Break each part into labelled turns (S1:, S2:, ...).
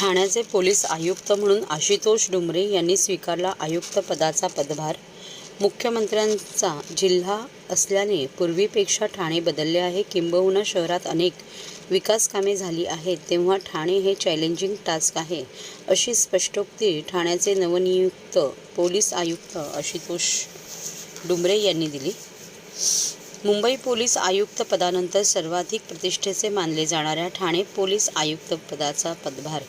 S1: ठाण्याचे पोलीस आयुक्त म्हणून आशुतोष डुमरे यांनी स्वीकारला आयुक्त पदाचा पदभार. मुख्यमंत्र्यांचा जिल्हा असल्याने पूर्वीपेक्षा ठाणे बदलले आहे. किंबहुना शहरात अनेक विकास कामे झाली आहेत. तेव्हा ठाणे हे चॅलेंजिंग टास्क आहे अशी स्पष्टोक्ती ठाण्याचे नवनियुक्त पोलीस आयुक्त आशुतोष डुमरे यांनी दिली. मुंबई पोलीस आयुक्त पदानंतर सर्वाधिक प्रतिष्ठेचे मानले जाणाऱ्या ठाणे पोलीस आयुक्त पदाचा पदभार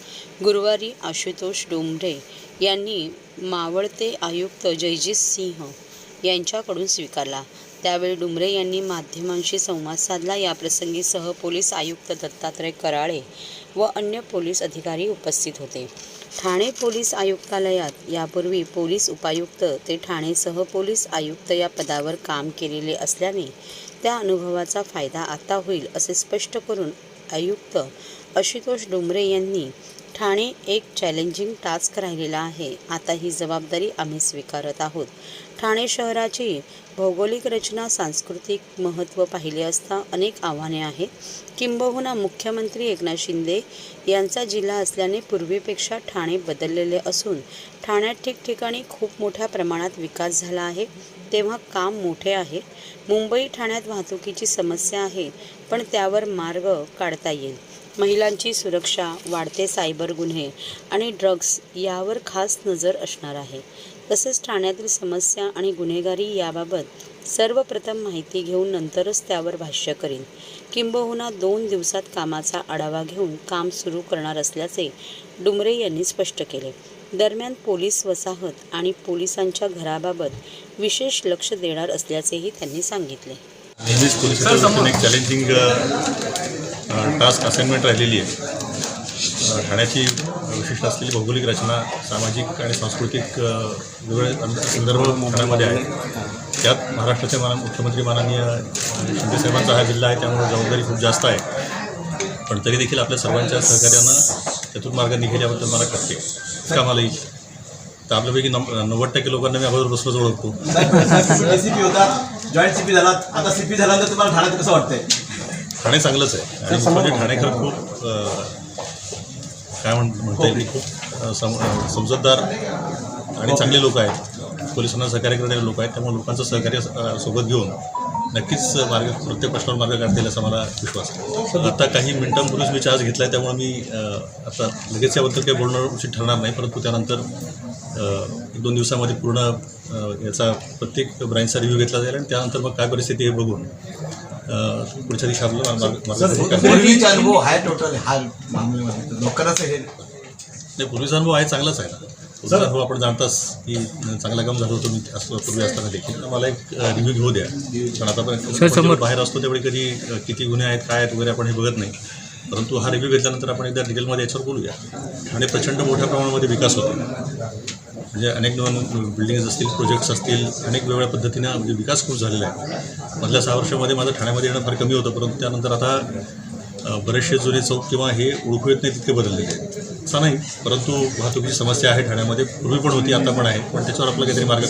S1: गुरुवारी आशुतोष डोंबरे यांनी मावळते आयुक्त जयजित सिंह यांच्याकडून स्वीकारला. त्यावेळी डुमरे यांनी माध्यमांशी संवाद साधला. याप्रसंगी सह पोलीस आयुक्त दत्तात्रय कराळे व अन्य पोलीस अधिकारी उपस्थित होते. ठाणे पोलीस आयुक्तालयात यापूर्वी पोलीस उपायुक्त ते ठाणेसह पोलीस आयुक्त या पदावर काम केलेले असल्याने त्या अनुभवाचा फायदा आता होईल असे स्पष्ट करून आयुक्त आशुतोष डुमरे यांनी ठाणे एक चॅलेंजिंग टास्क राहिलेला आहे. आता ही जबाबदारी आम्ही स्वीकारत आहोत. ठाणे शहराची भौगोलिक रचना सांस्कृतिक महत्त्व पाहिले असता अनेक आव्हाने आहेत. किंबहुना मुख्यमंत्री एकनाथ शिंदे यांचा जिल्हा असल्याने पूर्वीपेक्षा ठाणे बदललेले असून ठाण्यात ठिकठिकाणी खूप मोठ्या प्रमाणात विकास झाला आहे. तेव्हा काम मोठे आहे. मुंबई ठाण्यात वाहतुकीची समस्या आहे पण त्यावर मार्ग काढता येईल. महिलांची सुरक्षा वाढते सायबर गुन्हे आणि ड्रग्ज यावर खास नजर असणार आहे. तसेच ठाण्यातील समस्या आणि गुन्हेगारी याबाबत सर्वप्रथम माहिती घेऊन नंतरच त्यावर भाष्य करीन. किंबहुना दोन दिवसात कामाचा आढावा घेऊन काम सुरू करणार असल्याचे डुमरे यांनी स्पष्ट केले. दरम्यान पोलीस वसाहत आणि पोलिसांच्या घराबाबत विशेष लक्ष देणार असल्याचेही त्यांनी सांगितले.
S2: टास्क असाइनमेंट राहिलेली आहे. ठाण्याची विशिष्ट असलेली भौगोलिक रचना सामाजिक आणि सांस्कृतिक वेगवेगळे संदर्भ ठाण्यामध्ये आहे. त्यात महाराष्ट्राचे मान मुख्यमंत्री माननीय शिंदेसाहेबांचा हा जिल्हा आहे त्यामुळे जबाबदारी खूप जास्त आहे. पण तरी देखील आपल्या सर्वांच्या सहकार्यानं त्यातून मार्ग निघाल्याबद्दल मला मला करते कामाला येईल तर आपल्यापैकी नव नव्वद टक्के लोकांना मी अगोदर बसलोच ओळखतो.
S3: एसीपी होता जॉईंट सीपी झाला आता सीपी झाल्यानंतर तुम्हाला ठाण्यात कसं वाटतंय?
S2: ठाणे चांगलंच आहे. आणि म्हणजे ठाणे खरं खूप काय म्हण म्हणता येईल खूप अ, सम समजूतदार आणि चांगले लोक आहेत. पोलिसांना सहकार्य करणारे लोक आहेत. त्यामुळे लोकांचं सहकार्य सोबत घेऊन नक्कीच मार्ग प्रत्येक प्रश्नावर मार्ग काढता येईल असा मला विश्वास आहे. आता काही मिनिटांपूर्वीच मी चार्ज घेतला आहे त्यामुळे मी आता लगेच याबद्दल काही बोलणं उचित ठरणार नाही. परंतु त्यानंतर एक दोन दिवसामध्ये पूर्ण याचा प्रत्येक ब्रांचचा रिव्ह्यू घेतला जाईल आणि त्यानंतर मग काय परिस्थिती आहे बघून पुढच्या येईल.
S3: पूर्वीचा अनुभव आहे टोटल हा तर लोकांनाच हे
S2: नाही पूर्वीचा अनुभव आहे चांगलाच आहे. ना पूर्वीचा अनुभव आपण जाणताच की चांगला काम झालं होतं मी असं पूर्वी असताना देखील. मला एक रिव्ह्यू घेऊ द्या. पण आतापर्यंत आपण बाहेर असतो त्यावेळी कधी किती गुन्हे आहेत काय आहेत वगैरे आपण हे बघत नाही. परंतु हा रिव्ह्यू घेतल्यानंतर आपण एकदा डिटेलमध्ये याच्यावर बोलूया. आणि प्रचंड मोठ्या प्रमाणामध्ये विकास होतो. म्हणजे अनेक नवीन बिल्डिंग्स असतील प्रोजेक्ट्स असतील अनेक वेगवेगळ्या पद्धतीनं म्हणजे विकास खूप झालेला आहे. मधल्या सहा वर्षामध्ये माझं ठाण्यामध्ये येणं फार कमी होतं परंतु त्यानंतर आता बरेचसे जुने चौक किंवा हे ओळखू येत नाही तितके बदललेले आहेत. असं नाही परंतु वाहतुकीची समस्या आहे ठाण्यामध्ये पूर्वी पण होती आता पण आहे पण त्याच्यावर आपला काहीतरी मार्ग